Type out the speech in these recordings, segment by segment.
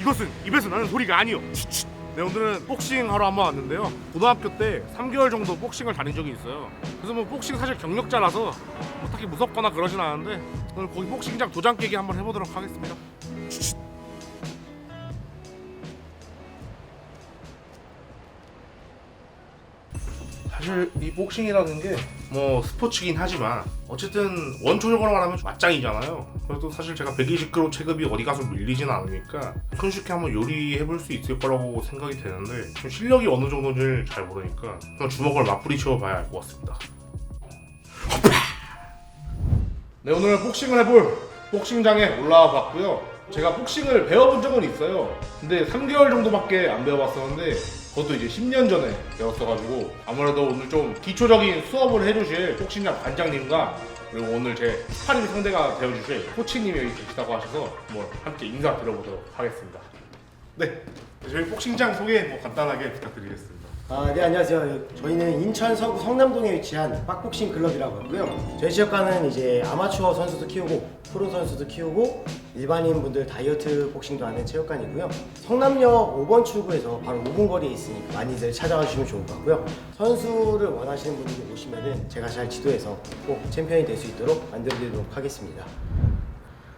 이것은 입에서 나는 소리가 아니요. 네 오늘은 복싱 하러 한번 왔는데요. 고등학교 때 3개월 정도 복싱을 다닌 적이 있어요. 그래서 뭐 복싱 사실 경력자라서 뭐 딱히 무섭거나 그러진 않은데 오늘 거기 복싱장 도장 깨기 한번 해보도록 하겠습니다. 사실 이 복싱이라는 게 뭐 스포츠긴 하지만 어쨌든 원초적으로 말하면 맞짱이잖아요. 그래도 사실 제가 120kg 체급이 어디 가서 밀리진 않으니까 손쉽게 한번 요리해볼 수 있을 거라고 생각이 되는데 좀 실력이 어느 정도인지 잘 모르니까 그냥 주먹을 맞부리쳐 봐야 알 것 같습니다. 네 오늘 복싱을 해볼 복싱장에 올라와 봤고요. 제가 복싱을 배워본 적은 있어요. 근데 3개월 정도밖에 안 배워봤었는데 그것도 이제 10년 전에 배웠어가지고 아무래도 오늘 좀 기초적인 수업을 해주실 복싱장 관장님과 그리고 오늘 제 스파링 상대가 되어주실 코치님이 여기 계시다고 하셔서 뭐 함께 인사 드려보도록 하겠습니다. 네, 저희 복싱장 소개 뭐 간단하게 부탁드리겠습니다. 아, 네 안녕하세요. 저희는 인천 서구 성남동에 위치한 빡복싱 클럽이라고 하고요. 저희 지역과는 이제 아마추어 선수도 키우고 프로 선수도 키우고 일반인 분들 다이어트 복싱도 하는 체육관이고요. 성남역 5번 출구에서 바로 5분 거리에 있으니까 많이들 찾아와 주시면 좋을 것 같고요. 선수를 원하시는 분들이 오시면은 제가 잘 지도해서 꼭 챔피언이 될 수 있도록 만들어 드리도록 하겠습니다.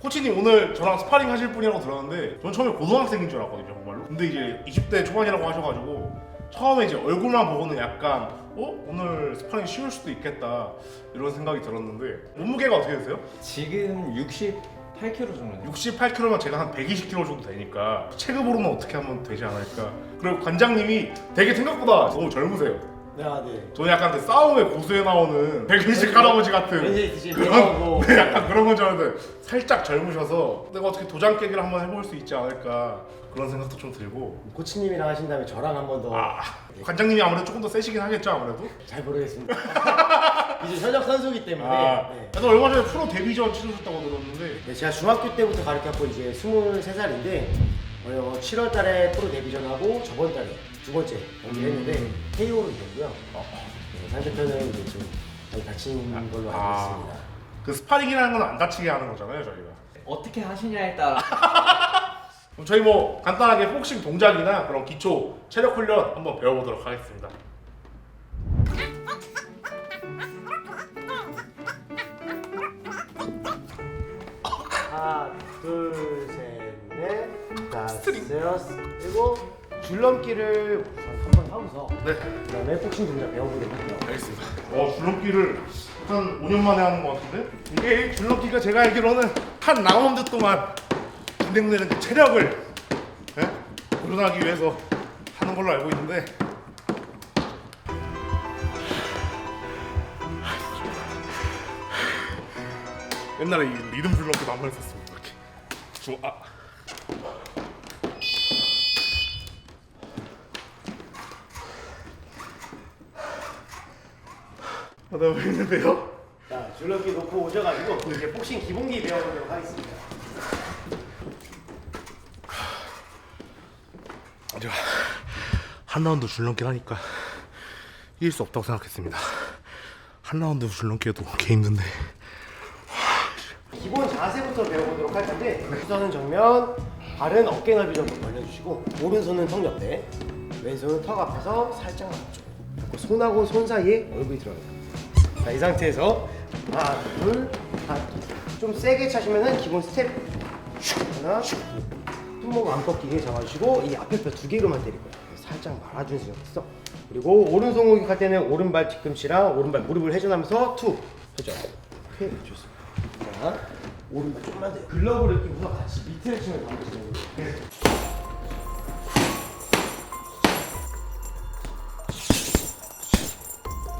코치님 오늘 저랑 스파링 하실 분이라고 들었는데 전 처음에 고등학생인 줄 알았거든요 정말로 근데 이제 20대 초반이라고 하셔가지고 처음에 이제 얼굴만 보고는 약간 어? 오늘 스파링 쉬울 수도 있겠다 이런 생각이 들었는데 몸무게가 어떻게 되세요? 지금 68kg 정도 돼요. 68kg면 제가 한 120kg 정도 되니까 체급으로는 어떻게 하면 되지 않을까 그리고 관장님이 되게 생각보다 너무 젊으세요 네, 아, 네. 저는 약간 그 싸움의 고수에 나오는 백일식 할아버지 같은 왠지 드실 그런 배하고 네, 약간 그런 건 줄 알았는데 살짝 젊으셔서 내가 어떻게 도장 깨기를 한번 해볼 수 있지 않을까 그런 생각도 좀 들고 코치님이랑 하신 다음에 저랑 한 번 더 아 관장님이 아무래도 조금 더 세시긴 하겠죠 아무래도 잘 모르겠습니다. 이제 현역 선수기 때문에. 아 네. 그래서 얼마 전에 프로 데뷔 전 치르셨다고 들었는데 네, 제가 중학교 때부터 가르쳤고 이제 23살인데 어, 7월 달에 프로 데뷔전하고 저번 달에 두 번째 경기를 했는데 KO로 이겼고요. 네, 상대편은 이제 좀 많이 다친 걸로 알고 아. 있습니다. 그 스파링이라는 건 안 다치게 하는 거잖아요 저희가 어떻게 하시냐에 따라 그럼 저희 뭐 간단하게 복싱 동작이나 그런 기초 체력 훈련 한번 배워보도록 하겠습니다. 하나, 둘, 셋, 넷, 다섯, 여섯, 일곱. 줄넘기를 우선 한번 하고서 네. 그다음에 복싱 동작 배워보도록 할게요. 알겠습니다. 어 줄넘기를 한 5년 만에 하는 것 같은데? 이게 줄넘기가 제가 알기로는 한 라운드 동안 진행되는 그 체력을 예? 도전하기 위해서 하는 걸로 알고 있는데 옛날에 이 리듬 줄넘기도 한번 했었습니다. 이렇게 주 아. 아, 나 보이는데요? 자, 줄넘기 놓고 오셔가지고 이제 복싱 기본기 배워보도록 하겠습니다. 제가 한 라운드 줄넘기를 하니까 이길 수 없다고 생각했습니다. 한 라운드 줄넘기에도 개 힘든데. 기본 자세부터 배워보도록 할 텐데 우선은 정면 발은 어깨 넓이 정도 벌려주시고 오른손은 턱 옆에 왼손은 턱 앞에서 살짝 그리고 손하고 손 사이에 얼굴이 들어가요. 자 이 상태에서 하나 둘 하나 좀 세게 차시면은 기본 스텝. 하나 손목 안 꺾이게 잡아주시고 이 앞에 뼈 두 개로만 때릴 거예요 살짝 말아주는 생각했어 그리고 오른손 공격할 때는 오른발 뒤꿈치랑 오른발 무릎을 회전하면서 투. 회전 오케이. 좋습니다. 자, 오른발 좀만 더. 글러브를 끼고서 같이 밑을 치면 방지는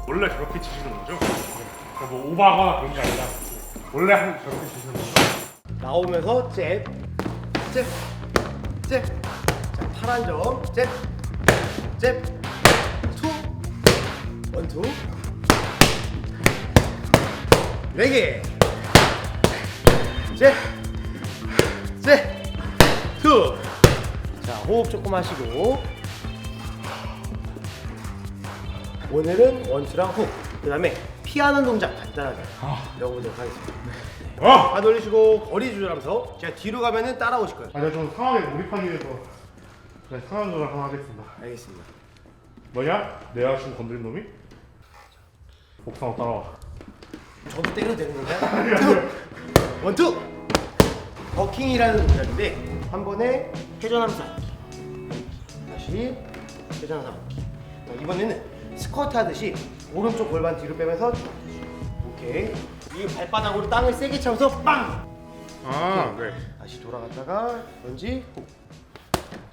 원래 저렇게 치시는 거죠? 그러니까 뭐 오버하거나 그런 게 아니라 원래 한 저렇게 치시는 거죠? 나오면서 잽, 잽, 잽. 자, 파란 점, 잽, 잽, 투, 원, 투. 네 개. 잽, 잽, 투. 자, 호흡 조금 하시고. 오늘은 원투랑 훅. 그 다음에 피하는 동작 간단하게 배워보도록 하겠습니다. 아! 다 돌리시고 거리 조절하면서 제가 뒤로 가면은 따라오실 거예요. 아, 제가 좀 상황에 몰입하기 위해서 그냥 상황 조절 하나 하겠습니다. 알겠습니다. 뭐냐? 내 여자친구 건드린 놈이? 옥상으로 따라와. 저도 때려도 되는 건가요? 원투! 버킹이라는 동작인데 한 번에 회전하면서 다시 회전하면서 자, 이번에는 스쿼트 하듯이 오른쪽 골반 뒤로 빼면서 쭉. 오케이 이 발바닥으로 땅을 세게 차면서 빵! 아, 네. 다시 돌아갔다가 훅.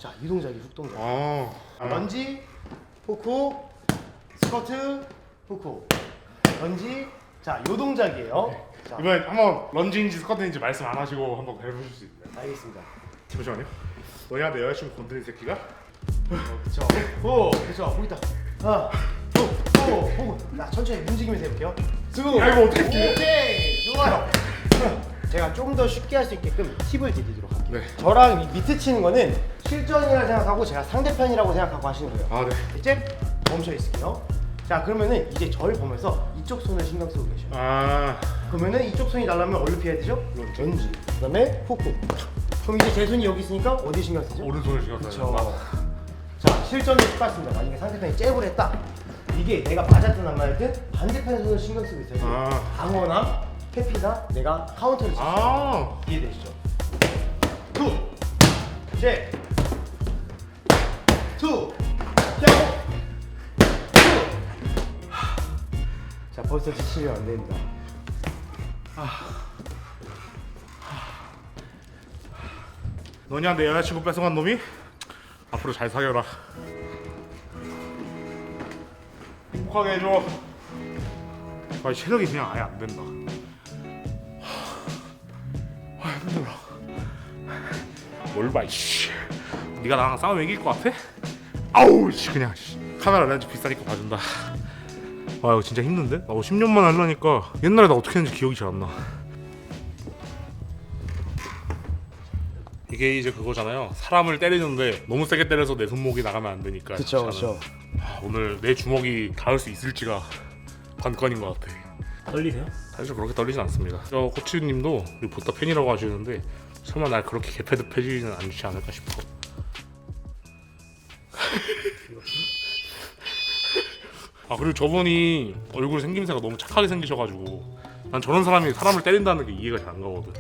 자, 이 동작이 훅 동작. 아. 런지 후크 스쿼트 후크 런지 자, 요 동작이에요. 자, 이번에 한번 런지인지 스쿼트인지 말씀 안 하시고 한번 해보실 수 있나요? 알겠습니다. 잠시만요. 너냐 내 여자친구 건드린 새끼가? 그렇죠. 오, 그렇죠. 거기 있다. 하나, 둘, 오, 오. 나 천천히 움직이면서 해볼게요. 두. 야, 이거 어떻게 뛰어? 오케이, 좋아요. 제가 좀 더 쉽게 할 수 있게끔 팁을 드리도록. 네. 저랑 이 미트 치는 거는 실전이라 생각하고 제가 상대편이라고 생각하고 하시는 거예요. 아, 네. 이제 멈춰 있을게요. 자, 그러면은 이제 저를 보면서 이쪽 손을 신경 쓰고 계셔요. 아. 그러면은 이쪽 손이 날라면 어디로 피해야 되죠? 런지. 그다음에 훅훅. 그럼 이제 제 손이 여기 있으니까 어디 신경 쓰죠? 오른손을 신경 그렇죠. 자, 실전도 똑같습니다. 만약에 상대편이 잽을 했다. 이게 내가 맞았든 안 맞았든 반대편의 손을 신경 쓰고 있어요. 아. 방어나 회피나 내가 카운터를 칠수 있어요. 아. 이해되시죠? 투, 잽, 투, 형, 투. 자, 벌써 지치면 안 됩니다. 너냐 내 여자친구 뺏어간 놈이? 앞으로 잘 사겨라. 행복하게 해줘. 아, 체력이 그냥 아예 안 된다. 아, 힘들어. 뭘 봐, 이씨. 네가 나랑 싸우면 이길 것 같아? 아우, 씨, 그냥 씨. 카메라 렌즈 비싸니까 봐준다. 아, 이거 진짜 힘든데? 나 10년만 하려니까 옛날에 나 어떻게 했는지 기억이 잘 안 나. 이게 이제 그거잖아요. 사람을 때리는데 너무 세게 때려서 내 손목이 나가면 안 되니까. 그쵸, 그쵸. 아, 오늘 내 주먹이 닿을 수 있을지가 관건인 것 같아. 떨리세요? 사실 그렇게 떨리진 않습니다. 저 코치님도 우리 보다 팬이라고 하시는데 설마 날 그렇게 개패드 패지는 않지 않을까 싶어. 아 그리고 저분이 얼굴 생김새가 너무 착하게 생기셔가지고 난 저런 사람이 사람을 때린다는 게 이해가 잘 안 가거든.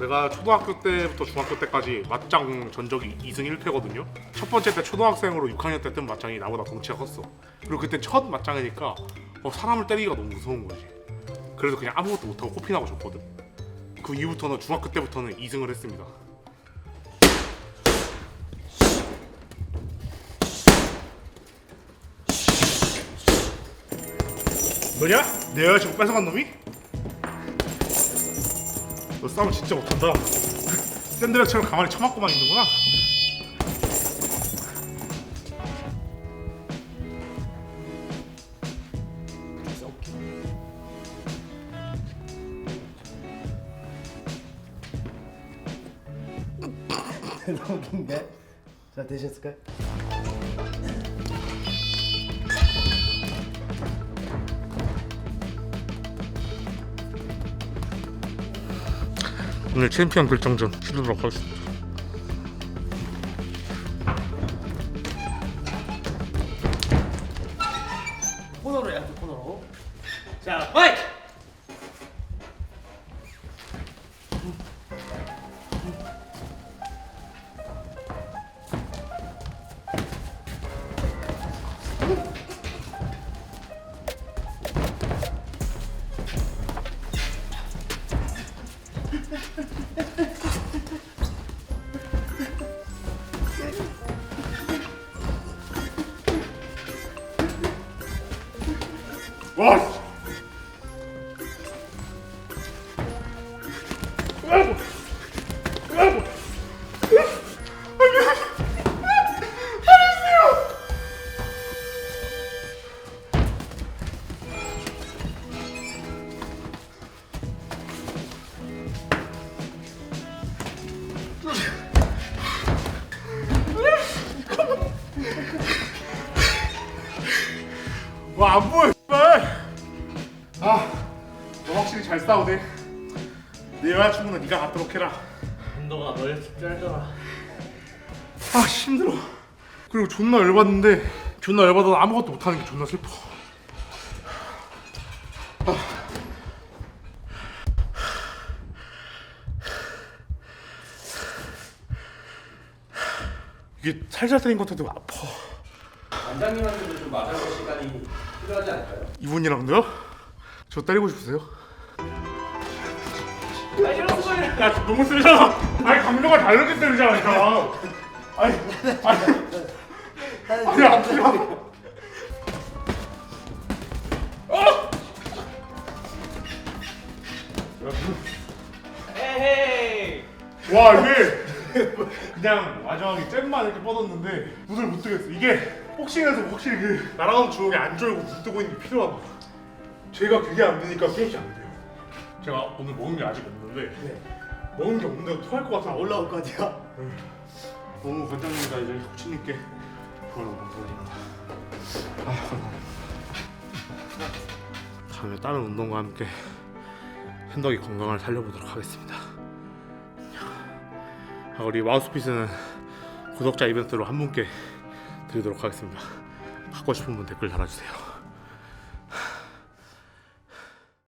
내가 초등학교 때부터 중학교 때까지 맞짱 전적이 2승 1패거든요. 첫 번째 때 초등학생으로 6학년 때 뜬 맞짱이 나보다 덩치가 컸어. 그리고 그때 첫 맞짱이니까 어, 사람을 때리기가 너무 무서운 거지. 그래서 그냥 아무것도 못하고 코피 나고 줬거든. 그 이후부터는 중학교 때부터는 2승을 했습니다. 너냐? 내 여자친구 뺏어간 놈이? 너 싸움 진짜 못한다. 샌드백처럼 가만히 처맞고만 있는구나. 되셨을까요? 오늘 챔피언 결정전 치르도록 하겠습니다. 와! 갖도록 해라 운동아 널 집중하잖아. 아 힘들어 그리고 존나 열받는데 존나 열받아도 아무것도 못하는 게 존나 슬퍼 아. 이게 살살 때린 것 같아도 아파 원장님한테도 좀 맞아볼 시간이 필요하지 않을까요? 이분이랑도요? 저 때리고 싶으세요? 야 너무 세잖아 아니 강도가 다르게 때리잖아 이거 아니 아니. 아니 아프야 에헤이. 와 이게 그냥 마지막에 잼만 이렇게 뻗었는데 눈을 못 뜨겠어. 이게 복싱에서 확실히 그 날아가는 주먹이 안 졸고 눈 뜨고 있는 게 필요하다. 제가 그게 안 되니까 게임이 안 돼요. 제가 오늘 먹은 게 아직 없는데 네. 먹은 게 없는데 토할 것 같아 올라올 것 같아요. 너무 관장님과 이제 코치님께 너무 감사드립니다 아. 다음에 다른 운동과 함께 현덕이 건강을 살려보도록 하겠습니다 아, 우리 마우스피스는 구독자 이벤트로 한 분께 드리도록 하겠습니다. 갖고 싶은 분 댓글 달아주세요.